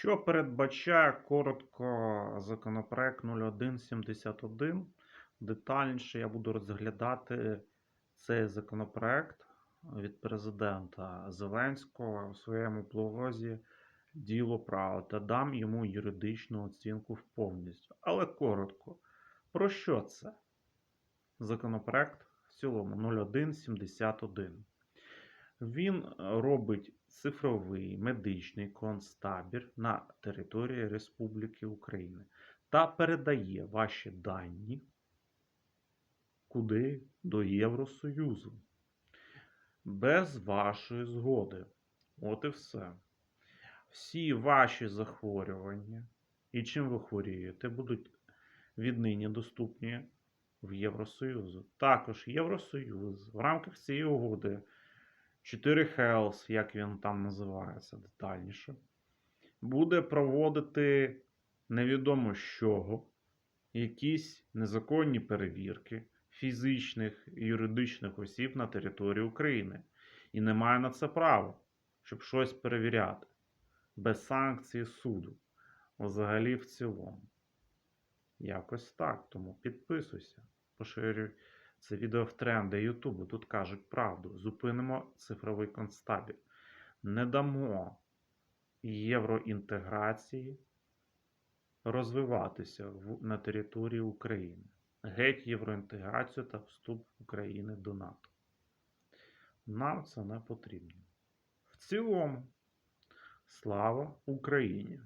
Що передбачає коротко законопроект 0171? Детальніше я буду розглядати цей законопроект від президента Зеленського у своєму блозі Діло право та дам йому юридичну оцінку в повністю. Але коротко. Про що це? Законопроект в цілому 0171. Він робить цифровий медичний концтабір на території Республіки України та передає ваші дані куди до Євросоюзу. Без вашої згоди. От і все. Всі ваші захворювання і чим ви хворієте, будуть віднині доступні в Євросоюзу. Також Євросоюз в рамках цієї угоди 4 Health, як він там називається детальніше, буде проводити невідомо з чого, якісь незаконні перевірки фізичних і юридичних осіб на території України. І не має на це права, щоб щось перевіряти без санкції суду. Взагалі в цілому. Якось так. Тому підписуйся, поширюй це відео Ютубу. Тут кажуть правду. Зупинимо цифровий концтабір. Не дамо євроінтеграції розвиватися в, на території України. Геть євроінтеграцію та вступ України до НАТО. Нам це не потрібно. В цілому, слава Україні!